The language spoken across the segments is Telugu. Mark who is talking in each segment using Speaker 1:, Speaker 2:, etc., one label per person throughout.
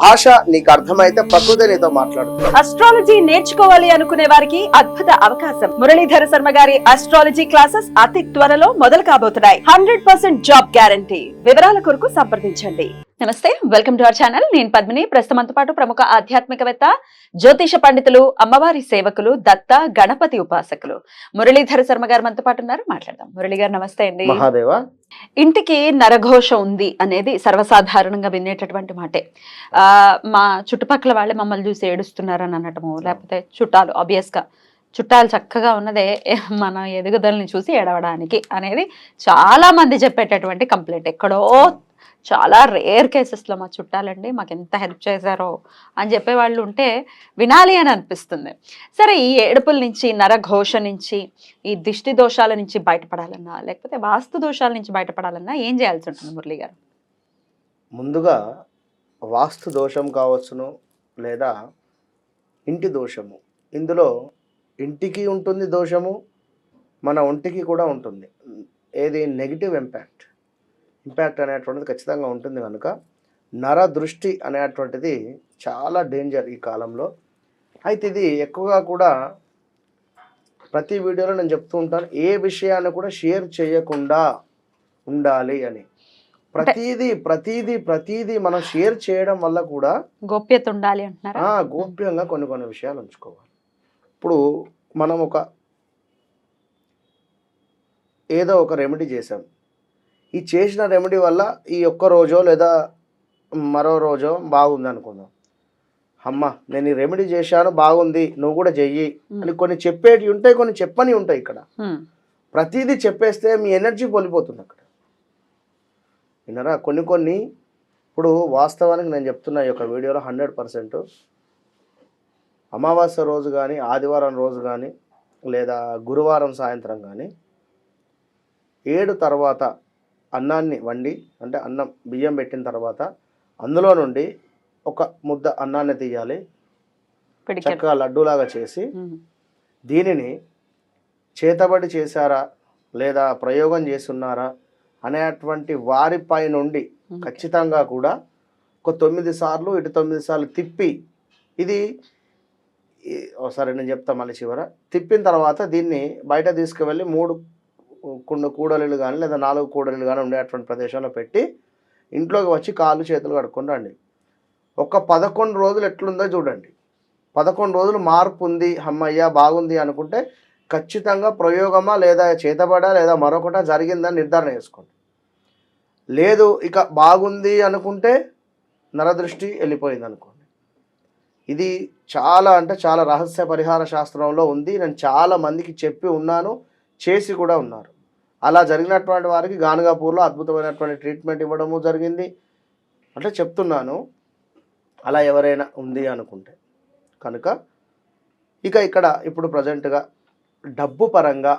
Speaker 1: భాష నీకు అర్థమైతే ప్రకృతి నీతో మాట్లాడుతుంది.
Speaker 2: అస్ట్రాలజీ నేర్చుకోవాలి అనుకునే వారికి అద్భుత అవకాశం. మురళీధర శర్మ గారి అస్ట్రాలజీ క్లాసెస్ అతి త్వరలో మొదలు కాబోతున్నాయి. హండ్రెడ్ పర్సెంట్ జాబ్ గ్యారంటీ వివరాల కొరకు సంప్రదించండి. నమస్తే వెల్కమ్ టు అవర్ ఛానల్ నేను పద్మిని. ప్రస్తుతంతో పాటు ప్రముఖ ఆధ్యాత్మికవేత్త జ్యోతిష పండితులు అమ్మవారి సేవకులు దత్త గణపతి ఉపాసకులు. మురళీధర శర్మ గారు మనతో పాటు ఉన్నారు. మాట్లాడదాం. మురళి గారు నమస్తే అండి.
Speaker 1: మహాదేవ
Speaker 2: ఇంటికి నరఘోష ఉంది అనేది సర్వసాధారణంగా వినేటటువంటి మాటే. ఆ, మా చుట్టుపక్కల వాళ్ళే మమ్మల్ని చూసి ఏడుస్తున్నారని అనటము లేకపోతే చుట్టాలు ఆబ్వియస్గా గా చుట్టాలు చక్కగా ఉన్నదే మన ఎదుగుదలని చూసి ఏడవడానికి అనేది చాలా మంది చెప్పేటటువంటి కంప్లైంట్. ఎక్కడో చాలా రేర్ కేసెస్లో మా చుట్టాలండి మాకు ఎంత హెల్ప్ చేశారో అని చెప్పే వాళ్ళు ఉంటే వినాలి అని అనిపిస్తుంది. సరే ఈ ఏడుపుల నుంచి నరఘోష నుంచి ఈ దిష్టి దోషాల నుంచి బయటపడాలన్నా లేకపోతే వాస్తు దోషాల నుంచి బయటపడాలన్నా ఏం చేయాల్సి ఉంటుంది మురళి గారు?
Speaker 1: ముందుగా వాస్తు దోషం కావచ్చును లేదా ఇంటి దోషము? ఇందులో ఇంటికి ఉంటుంది దోషము మన ఒంటికి కూడా ఉంటుంది. ఏది నెగిటివ్ ఇంపాక్ట్ ఇంపాక్ట్ అనేటువంటిది ఖచ్చితంగా ఉంటుంది కనుక నర దృష్టి అనేటువంటిది చాలా డేంజర్ ఈ కాలంలో. అయితే ఇది ఎక్కువగా కూడా ప్రతి వీడియోలో నేను చెప్తూ ఉంటాను ఏ విషయాన్ని కూడా షేర్ చేయకుండా ఉండాలి అని. ప్రతిదీ ప్రతిదీ ప్రతిదీ మనం షేర్ చేయడం వల్ల కూడా
Speaker 2: గోప్యత ఉండాలి అంటున్నారా?
Speaker 1: గోప్యంగా కొన్ని కొన్ని విషయాలు ఉంచుకోవాలి. ఇప్పుడు మనం ఒక ఏదో ఒక రెమెడీ చేసాం ఈ చేసిన రెమెడీ వల్ల ఈ ఒక్క రోజో లేదా మరో రోజో బాగుంది అనుకుందాం. అమ్మ నేను ఈ రెమెడీ చేశాను బాగుంది నువ్వు కూడా చెయ్యి అని కొన్ని చెప్పేటి ఉంటాయి కొన్ని చెప్పని ఉంటాయి ఇక్కడ. ప్రతిదీ చెప్పేస్తే మీ ఎనర్జీ పోలిపోతుంది అక్కడ. విన్నారా? కొన్ని కొన్ని ఇప్పుడు వాస్తవానికి నేను చెప్తున్నా ఈ యొక్క వీడియోలో హండ్రెడ్ పర్సెంట్ అమావాస్య రోజు కానీ ఆదివారం రోజు కానీ లేదా గురువారం సాయంత్రం కానీ ఏడు తర్వాత అన్నాన్ని వండి అంటే అన్నం బియ్యం పెట్టిన తర్వాత అందులో నుండి ఒక ముద్ద అన్నాన్ని తీయాలి చక్కగా లడ్డూలాగా చేసి. దీనిని చేతబడి చేశారా లేదా ప్రయోగం చేస్తున్నారా అనేటువంటి వారిపై నుండి. ఖచ్చితంగా కూడా ఒక తొమ్మిది సార్లు ఇటు తొమ్మిది సార్లు తిప్పి ఇది ఒకసారి నేను చెప్తా మళ్ళీ చివర తిప్పిన తర్వాత దీన్ని బయట తీసుకువెళ్ళి మూడు కొన్ని కూడలిలు కానీ లేదా నాలుగు కూడలిలు కానీ ఉండేటువంటి ప్రదేశంలో పెట్టి ఇంట్లోకి వచ్చి కాళ్ళు చేతులు కడుక్కొని రండి. ఒక పదకొండు రోజులు ఎట్లుందో చూడండి. పదకొండు రోజులు మార్పు ఉంది అమ్మయ్య బాగుంది అనుకుంటే ఖచ్చితంగా ప్రయోగమా లేదా చేతబడా లేదా మరొకట జరిగిందని నిర్ధారణ చేసుకోండి. లేదు ఇక బాగుంది అనుకుంటే నరదృష్టి వెళ్ళిపోయింది అనుకోండి. ఇది చాలా అంటే చాలా రహస్య పరిహార శాస్త్రంలో ఉంది. నేను చాలా మందికి చెప్పి ఉన్నాను చేసి కూడా ఉన్నారు. అలా జరిగినటువంటి వారికి గానుగాపూర్లో అద్భుతమైనటువంటి ట్రీట్మెంట్ ఇవ్వడము జరిగింది. అంటే చెప్తున్నాను అలా ఎవరైనా ఉంది అనుకుంటే. కనుక ఇక ఇక్కడ ఇప్పుడు ప్రజెంట్గా డబ్బు పరంగా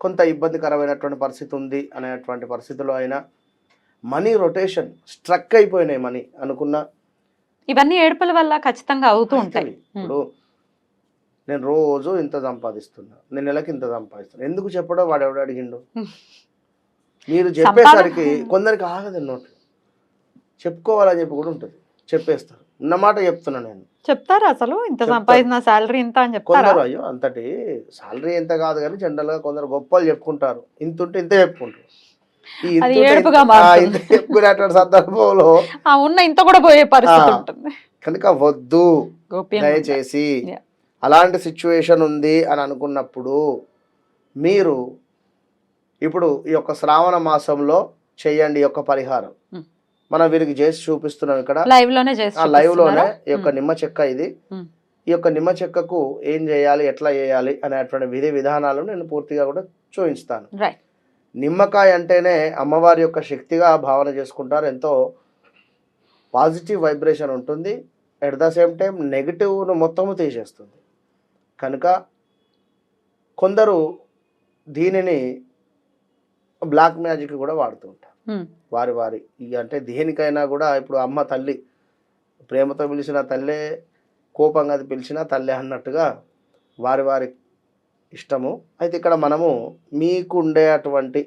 Speaker 1: కొంత ఇబ్బందికరమైనటువంటి పరిస్థితి ఉంది అనేటువంటి పరిస్థితిలో అయినా మనీ రొటేషన్ స్ట్రక్ అయిపోయినాయి మనీ అనుకున్న
Speaker 2: ఇవన్నీ ఏడుపుల వల్ల ఖచ్చితంగా అవుతూ ఉంటాయి.
Speaker 1: ఇప్పుడు నేను రోజు ఇంత సంపాదిస్తున్నా నేను నెలకి ఇంత సంపాదిస్తున్నా. ఎందుకు చెప్పడం? వాడు ఎవడు అడిగిండు. మీరు చెప్పేసరికి కొందరికి ఆగదు నోట్. చెప్పుకోవాలని చెప్పి కూడా ఉంటుంది. చెప్పేస్తారు. ఉన్నమాట చెప్తున్నా నేను.
Speaker 2: చెప్తారా అసలు? ఇంత. సంపాదించిన శాలరీ ఇంత అని చెప్తారా?
Speaker 1: కొందరు అయ్యో అంతటి సాలరీ ఎంత కాదు కానీ జనరల్గా కొందరు గొప్పలు చెప్పుకుంటారు. ఇంత ఉంటే ఇంతే చెప్పుకుంటారు. చెప్పుకునేటువంటి సందర్భంలో
Speaker 2: ఉన్న ఇంత కూడా పోయే పరిస్థితి. ఉంటుంది.
Speaker 1: కనుక వద్దు. దయచేసి. అలాంటి సిచ్యువేషన్ ఉంది అని అనుకున్నప్పుడు మీరు ఇప్పుడు ఈ యొక్క శ్రావణ మాసంలో చేయండి యొక్క పరిహారం. మనం వీరికి చేసి చూపిస్తున్నాం ఇక్కడ. లైవ్లోనే లైవ్? ఈ యొక్క నిమ్మ చెక్క ఇది. ఈ యొక్క నిమ్మ చెక్కకు ఏం చేయాలి ఎట్లా చేయాలి అనేటువంటి విధి విధానాలు నేను పూర్తిగా కూడా చూపిస్తాను. నిమ్మకాయ అంటేనే అమ్మవారి యొక్క శక్తిగా భావన చేసుకుంటారు. ఎంతో పాజిటివ్ వైబ్రేషన్ ఉంటుంది. ఎట్ ద సేమ్ టైం నెగిటివ్ను మొత్తము తీసేస్తుంది. కనుక కొందరు దీనిని బ్లాక్ మ్యాజిక్ కూడా వాడుతూ ఉంటారు. వారి వారి ఇక అంటే దేనికైనా కూడా ఇప్పుడు అమ్మ తల్లి ప్రేమతో పిలిచిన తల్లే కోపంగా అది పిలిచిన తల్లే అన్నట్టుగా వారి వారి ఇష్టము. అయితే ఇక్కడ మనము మీకు ఉండే అటువంటి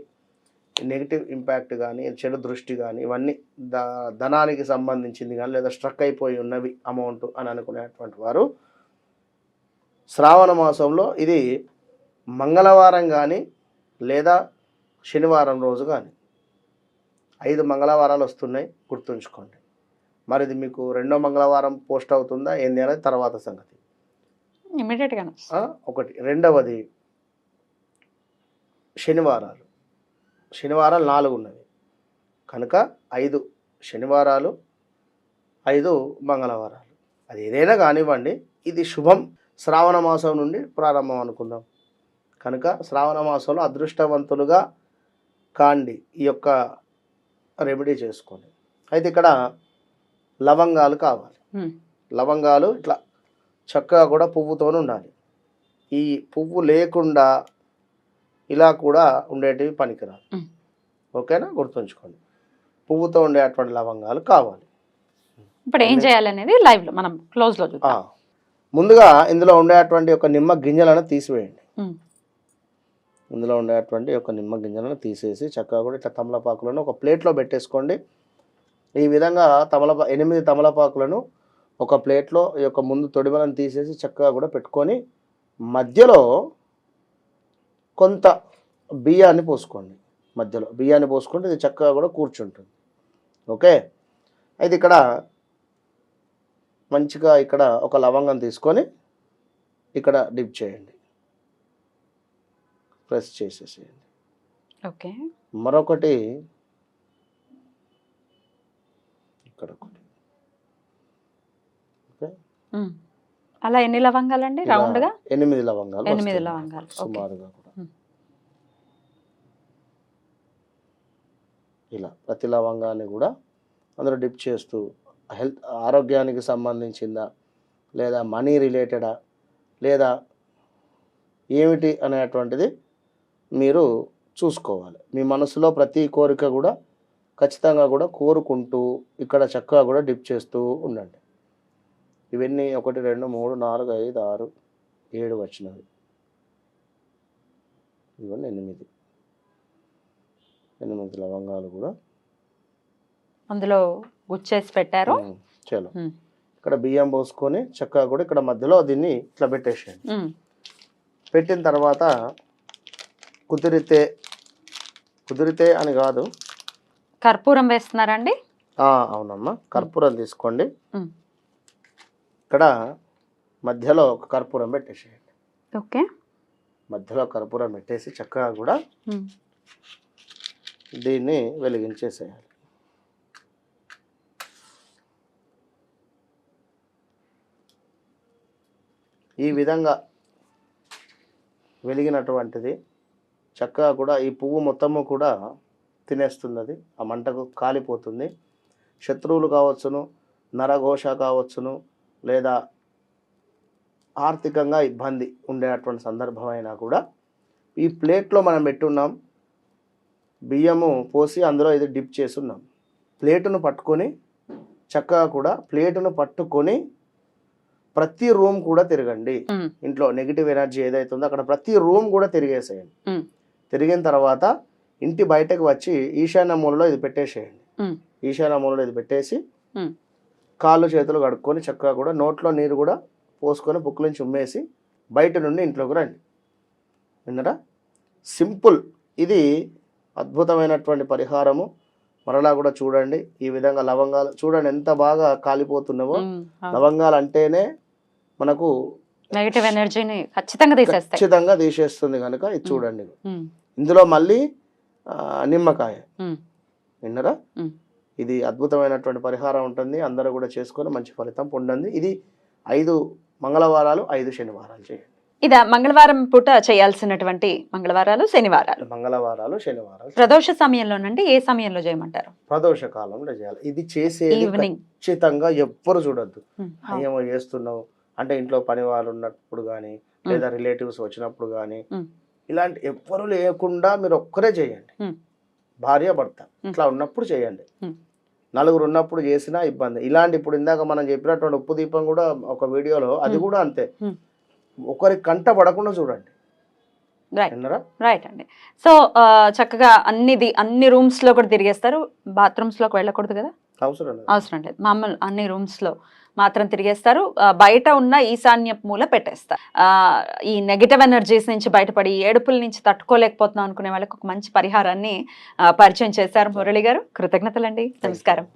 Speaker 1: నెగిటివ్ ఇంపాక్ట్ కానీ చెడు దృష్టి కానీ ఇవన్నీ ద ధనానికి సంబంధించింది కానీ లేదా స్ట్రక్ అయిపోయి ఉన్నవి అమౌంట్ అని అనుకునేటువంటి వారు శ్రావణ మాసంలో ఇది మంగళవారం కానీ లేదా శనివారం రోజు కానీ ఐదు మంగళవారాలు వస్తున్నాయి గుర్తుంచుకోండి. మరి ఇది మీకు రెండో మంగళవారం పోస్ట్ అవుతుందా ఏంది అనేది తర్వాత సంగతి. ఒకటి. రెండవది శనివారాలు. శనివారాలు నాలుగు ఉన్నవి. కనుక ఐదు శనివారాలు ఐదు మంగళవారాలు. అది ఏదైనా కానివ్వండి ఇది శుభం. శ్రావణ మాసం నుండి ప్రారంభం అనుకుందాం. కనుక శ్రావణ మాసంలో అదృష్టవంతులుగా కాండి ఈ యొక్క రెమెడీ చేసుకోండి. అయితే ఇక్కడ లవంగాలు కావాలి. లవంగాలు ఇట్లా చక్కగా కూడా పువ్వుతో ఉండాలి. ఈ పువ్వు లేకుండా ఇలా కూడా ఉండేటివి పనికిరాదు. ఓకేనా? గుర్తుంచుకోండి. పువ్వుతో ఉండేటువంటి లవంగాలు కావాలి.
Speaker 2: ఇప్పుడు ఏం చేయాలనేది లైవ్లో మనం క్లోజ్లో
Speaker 1: ఆ,
Speaker 2: చూద్దాం
Speaker 1: ముందుగా ఇందులో ఉండేటువంటి ఒక నిమ్మ గింజలను తీసివేయండి. ఇందులో ఉండేటువంటి ఒక నిమ్మ గింజలను తీసేసి చక్కగా కూడా ఇట్లా తమలపాకులను ఒక ప్లేట్లో పెట్టేసుకోండి. ఈ విధంగా తమలపా ఎనిమిది తమలపాకులను ఒక ప్లేట్లో ఈ యొక్క ముందు తొడిమలను తీసేసి చక్కగా కూడా పెట్టుకొని మధ్యలో కొంత బియ్యాన్ని పోసుకోండి. మధ్యలో బియ్యాన్ని పోసుకుంటే ఇది చక్కగా కూడా కూర్చుంటుంది. ఓకే? అయితే ఇక్కడ మంచిగా ఇక్కడ ఒక లవంగం తీసుకొని ఇక్కడ డిప్ చేయండి. ప్రెస్ చేసేసేయండి.
Speaker 2: ఓకే.
Speaker 1: మరొకటి ఇక్కడ ఒకటి. ఓకే.
Speaker 2: అలా ఎన్ని లవంగాలండి?
Speaker 1: ఇలా
Speaker 2: రౌండ్గా
Speaker 1: ఎనిమిది లవంగాలు
Speaker 2: ఎనిమిది. లవంగాలు.
Speaker 1: సుమారుగా కూడా. ఇలా ప్రతి లవంగాన్ని కూడా అందులో డిప్ చేస్తూ హెల్త్ ఆరోగ్యానికి సంబంధించిందా? లేదా మనీ రిలేటెడా? లేదా ఏమిటి అనేటువంటిది మీరు చూసుకోవాలి. మీ మనసులో ప్రతి కోరిక కూడా ఖచ్చితంగా కూడా కోరుకుంటూ ఇక్కడ చక్కగా కూడా డిప్ చేస్తూ ఉండండి. ఇవన్నీ ఒకటి రెండు మూడు నాలుగు ఐదు ఆరు ఏడు వచ్చినవి. ఇవన్నీ ఎనిమిది. ఎనిమిది లవంగాలు కూడా
Speaker 2: అందులో గుచ్చేసి పెట్టారు.
Speaker 1: చలో ఇక్కడ బియ్యం పోసుకొని చక్కగా కూడా ఇక్కడ మధ్యలో దీన్ని ఇట్లా పెట్టేసేయండి. పెట్టిన తర్వాత కుదిరితే కుదిరితే అని కాదు.
Speaker 2: కర్పూరం వేస్తున్నారండి?
Speaker 1: అవునమ్మా. కర్పూరం తీసుకోండి. ఇక్కడ మధ్యలో ఒక కర్పూరం పెట్టేసేయండి.
Speaker 2: ఓకే.
Speaker 1: మధ్యలో కర్పూరం పెట్టేసి చక్కగా కూడా దీన్ని వెలిగించేసేయాలి. ఈ విధంగా వెలిగినటువంటిది. చక్కగా కూడా ఈ పువ్వు మొత్తము కూడా తినేస్తుంది అది ఆ మంటకు కాలిపోతుంది. శత్రువులు కావచ్చును నరఘోష కావచ్చును లేదా ఆర్థికంగా ఇబ్బంది ఉండేటువంటి సందర్భం అయినా కూడా ఈ ప్లేట్లో మనం పెట్టున్నాం. బియ్యము పోసి అందులో ఇది డిప్ చేస్తున్నాం ప్లేటును పట్టుకొని చక్కగా కూడా ప్లేటును పట్టుకొని ప్రతి రూమ్ కూడా తిరగండి. ఇంట్లో నెగిటివ్ ఎనర్జీ ఏదైతే ఉందో అక్కడ ప్రతి రూమ్ కూడా తిరిగేసేయండి. తిరిగిన తర్వాత ఇంటి బయటకు వచ్చి ఈశాన్య మూలలో ఇది పెట్టేసేయండి. ఈశాన్య మూలలో ఇది పెట్టేసి కాళ్ళు చేతులు కడుక్కొని చక్కగా కూడా నోట్లో నీరు కూడా పోసుకొని బుక్ నుంచి ఉమ్మేసి బయట నుండి ఇంట్లోకి రండి. విన్నరా? సింపుల్. ఇది అద్భుతమైనటువంటి పరిహారము. మరలా కూడా చూడండి. ఈ విధంగా లవంగాలు చూడండి ఎంత బాగా కాలిపోతున్నావో. లవంగాలు అంటేనే మనకు
Speaker 2: నెగటివ్ ఎనర్జీని ఖచ్చితంగా తీసేస్తాయి.
Speaker 1: ఖచ్చితంగా తీసేస్తుంది కనుక ఇది చూడండి. ఇందులో మళ్ళీ నిమ్మకాయ. విన్నరా. ఇది అద్భుతమైనటువంటి పరిహారం ఉంటుంది. అందరూ కూడా చేసుకొని మంచి ఫలితం పొందండి. ఇది ఐదు మంగళవారాలు ఐదు శనివారాలు చేయండి.
Speaker 2: ఇదా మంగళవారం పూట చేయాల్సినటువంటి మంగళవారాలు శనివారాలు.
Speaker 1: మంగళవారాలు శనివారాలు
Speaker 2: ప్రదోష సమయంలోనండి ఏ సమయంలో చేయమంటారు?
Speaker 1: ప్రదోష కాలంలో చేయాలి. ఇది చేసే ఖచ్చితంగా ఎవ్వరు చూడొద్దు. ఏమో చేస్తున్నావు అంటే ఇంట్లో పని వాళ్ళు ఉన్నప్పుడు కానీ లేదా రిలేటివ్స్ వచ్చినప్పుడు కానీ. ఇలాంటి ఎవ్వరు లేకుండా మీరు ఒక్కరే చేయండి. భార్య భర్త. ఇట్లా ఉన్నప్పుడు చేయండి. నలుగురు ఉన్నప్పుడు చేసినా ఇబ్బంది. ఇలాంటి ఇప్పుడు ఇందాక మనం చెప్పినటువంటి ఉప్పు దీపం కూడా ఒక వీడియోలో అది. కూడా అంతే. ఒకరి కంట పడకుండా చూడండి.
Speaker 2: రైట్ అండి. సో చక్కగా అన్ని ది- అన్ని రూమ్స్లో కూడా తిరిగేస్తారు. బాత్రూమ్స్లోకి వెళ్ళకూడదు కదా?
Speaker 1: అవసరం లేదు.
Speaker 2: అవసరం లేదు. మామూలు అన్ని రూమ్స్లో మాత్రం తిరిగేస్తారు. బయట ఉన్న ఈశాన్య మూల పెట్టేస్తారు. ఆ, ఈ నెగిటివ్ ఎనర్జీస్ నుంచి బయటపడి ఏడుపుల నుంచి తట్టుకోలేకపోతున్నాం అనుకునే వాళ్ళకి ఒక మంచి పరిహారాన్ని పరిచయం చేశారు మురళి గారు. కృతజ్ఞతలండి. నమస్కారం.